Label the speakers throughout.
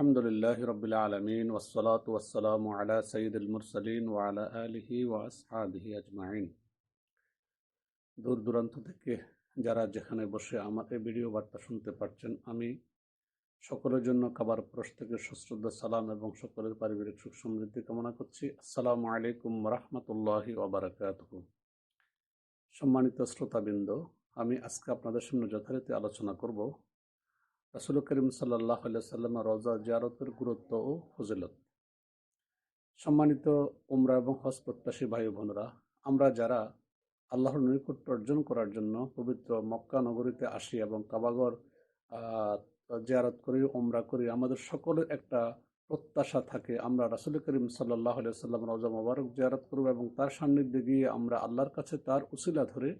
Speaker 1: আলহামদুলিল্লাহ রবিল্লা আলমিন ওসলাত ওসালাম আলা সঈদুল মুরসলিন ওয়ালা আলহি ওয়াসহাবিহি আজমাইন। দূর দূরান্ত থেকে যারা যেখানে বসে আমার এই ভিডিও বার্তা শুনতে পারছেন, আমি সকলের জন্য কাবার পরশ থেকে সশ্রদ্ধ সালাম এবং সকলের পারিবারিক সুখ সমৃদ্ধি কামনা করছি। আসসালামু আলাইকুম রহমতুল্লাহি ওবরাকাত সম্মানিত শ্রোতাবৃন্দ, আমি আজকে আপনাদের সামনে যথারীতি আলোচনা করব। রাসুল করিম সাল্লাহ সাল্লাম রোজা জিয়ারতের গুরুত্ব ও ফজিলত। সম্মানিত উমরা এবং হজ প্রত্যাশী ভাই বোনরা, আমরা যারা আল্লাহর নৈকট্য অর্জন করার জন্য পবিত্র মক্কা নগরীতে আসি এবং কাবাগর জিয়ারত করি, উমরা করি, আমাদের সকলের একটা প্রত্যাশা থাকে, আমরা রাসুল করিম সাল্লাহ সাল্লাম রোজা মোবারক জিয়ারত করব এবং তার সান্নিধ্যে গিয়ে আমরা আল্লাহর কাছে তার উসিলা ধরে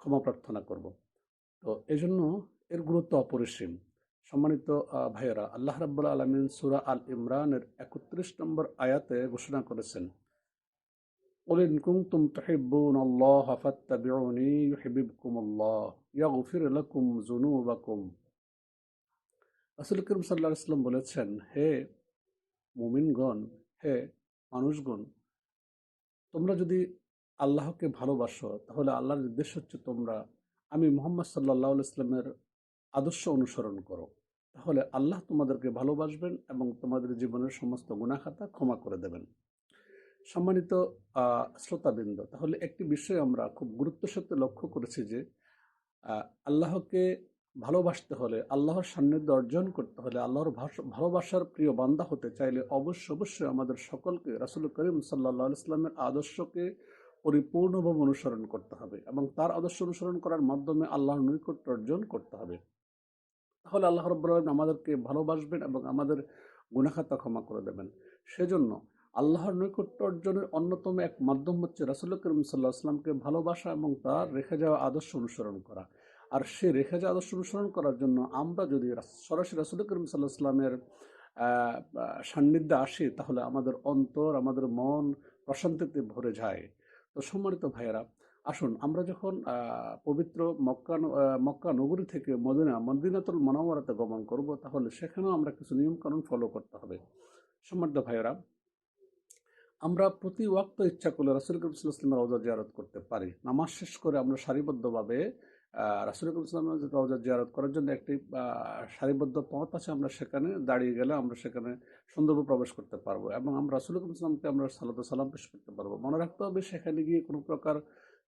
Speaker 1: ক্ষমা প্রার্থনা করব। তো এই জন্য এর গুরুত্ব অপরিসীম। সম্মানিত ভাইয়েরা আল্লাহ রাব্বুল আলমিন সুরা আল ইমরানের একত্রিশ নম্বর আয়াতে ঘোষণা করেছেন قل إن كنتم تحبون الله فاتبعوني يحببكم الله يغفر لكم ذنوبكم রাসূল করিম সাল্লাল্লাহু আলাইহি ওয়াসাল্লাম বলেছেন হে মুমিনগণ হে মানুষগণ তোমরা যদি আল্লাহকে ভালোবাসো তাহলে আল্লাহর নির্দেশ হচ্ছে তোমরা আমি মোহাম্মদ সাল্লাহ ইসলামের আদর্শ অনুসরণ করো তাহলে আল্লাহ তোমাদেরকে ভালোবাসবেন এবং তোমাদের জীবনের সমস্ত গুণাখাতা ক্ষমা করে দেবেন। সম্মানিত শ্রোতাবৃন্দ, তাহলে একটি বিষয় আমরা খুব গুরুত্বের সাথে লক্ষ্য করেছি যে আল্লাহকে ভালোবাসতে হলে, আল্লাহর সান্নিধ্য অর্জন করতে হলে, আল্লাহর ভালোবাসার প্রিয় বান্দা হতে চাইলে অবশ্য অবশ্যই আমাদের সকলকে রাসুল করিম সাল্লাহ ইসলামের আদর্শকে পরিপূর্ণভাবে অনুসরণ করতে হবে এবং তার আদর্শ অনুসরণ করার মাধ্যমে আল্লাহর নৈকট্য অর্জন করতে হবে। তাহলে আল্লাহ রব্বুল আলম আমাদেরকে ভালোবাসবেন এবং আমাদের গুণাখাতা ক্ষমা করে দেবেন। সেজন্য আল্লাহর নৈকট্য অর্জনের অন্যতম এক মাধ্যম হচ্ছে রাসুল করিম সাল্লাহ আসলামকে ভালোবাসা এবং তার রেখে যাওয়া আদর্শ অনুসরণ করা। আর সে রেখে যাওয়া আদর্শ অনুসরণ করার জন্য আমরা যদি সরাসরি রাসুল করিম সাল্লাহ আসলামের সান্নিধ্যে আসি, তাহলে আমাদের অন্তর, আমাদের মন প্রশান্তিতে ভরে যায়। তো সম্মানিত ভাইয়েরা আসুন, আমরা যখন পবিত্র মক্কা মক্কা নগরী থেকে মদিনা, মদিনাতুল মনোমরাতে গমন করব, তাহলে সেখানেও আমরা কিছু নিয়মকানুন ফলো করতে হবে। সম্মানিত ভাইয়েরা, আমরা প্রতি ওয়াক্ত ইচ্ছা করলে রাসুল করিম ইসলামের জিয়ারত করতে পারি। নামাজ শেষ করে আমরা সারিবদ্ধভাবে রাসুল করিম ইসলামের জিয়ারত করার জন্য একটি সারিবদ্ধ পথ আছে, আমরা সেখানে দাঁড়িয়ে গেলে আমরা সেখানে সুন্দরভাবে প্রবেশ করতে পারব এবং আমরা রাসুল করিম ইসলামকে আমরা সালাদ সালাম পেশ করতে পারব। মনে রাখতে হবে সেখানে গিয়ে কোনো প্রকার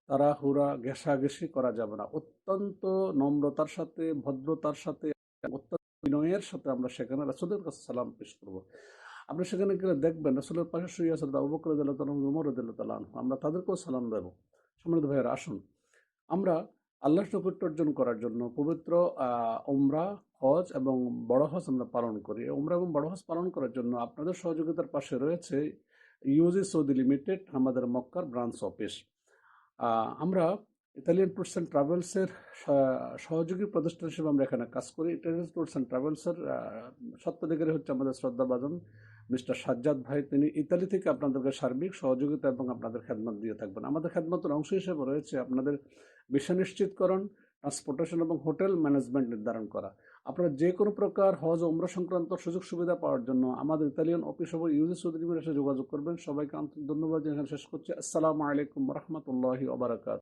Speaker 1: তারা হুরা ঘেঁষাঘেঁষি করা যাবে না। অত্যন্ত নম্রতার সাথে, ভদ্রতার সাথে, অত্যন্ত বিনয়ের সাথে আমরা সেখানে রাসুলের কাছে সালাম পেশ করব। আপনি সেখানে গেলে দেখবেন রাসুলের পাশে শুয়ে আছে অবকর উমর রদুল্লাহ আমরা তাদেরকেও সালাম দেব। সম্মানিত ভাইয়ের, আসুন। আমরা আল্লাহ নৈকট্য অর্জন করার জন্য পবিত্র ওমরা হজ এবং বড় হজ আমরা পালন করি। ওমরা এবং বড় হজ পালন করার জন্য আপনাদের সহযোগিতার পাশে রয়েছে ইউজি সৌদি লিমিটেড, আমাদের মক্কার ব্রাঞ্চ অফিস। আমরা ইতালিয়ান ট্যুরস অ্যান্ড ট্রাভেলসের সহযোগী প্রতিষ্ঠান হিসেবে আমরা এখানে কাজ করি। ইটালিয়ান ট্যুরস অ্যান্ড ট্রাভেলসের সত্যাধিকারী হচ্ছে আমাদের শ্রদ্ধাভাজন মিস্টার সাজ্জাদ ভাই। তিনি ইতালি থেকে আপনাদেরকে সার্বিক সহযোগিতা এবং আপনাদের খেদমত দিয়ে থাকবেন। আমাদের খেদমতের অংশ হিসেবে রয়েছে আপনাদের বিষয় নিশ্চিতকরণ ট্রান্সপোর্টেশন এবং হোটেল ম্যানেজমেন্ট নির্ধারণ করা। আপনারা যে কোনো প্রকার হজ ওমরা সংক্রান্ত সুযোগ সুবিধা পাওয়ার জন্য আমাদের ইতালিয়ান অফিস এবং ইউজি চৌধুরী এসে যোগাযোগ করবেন। সবাইকে আন্তরিক ধন্যবাদ এখানে শেষ করছি। আসসালামু আলাইকুম রহমতুল্লাহি ওবরাকাত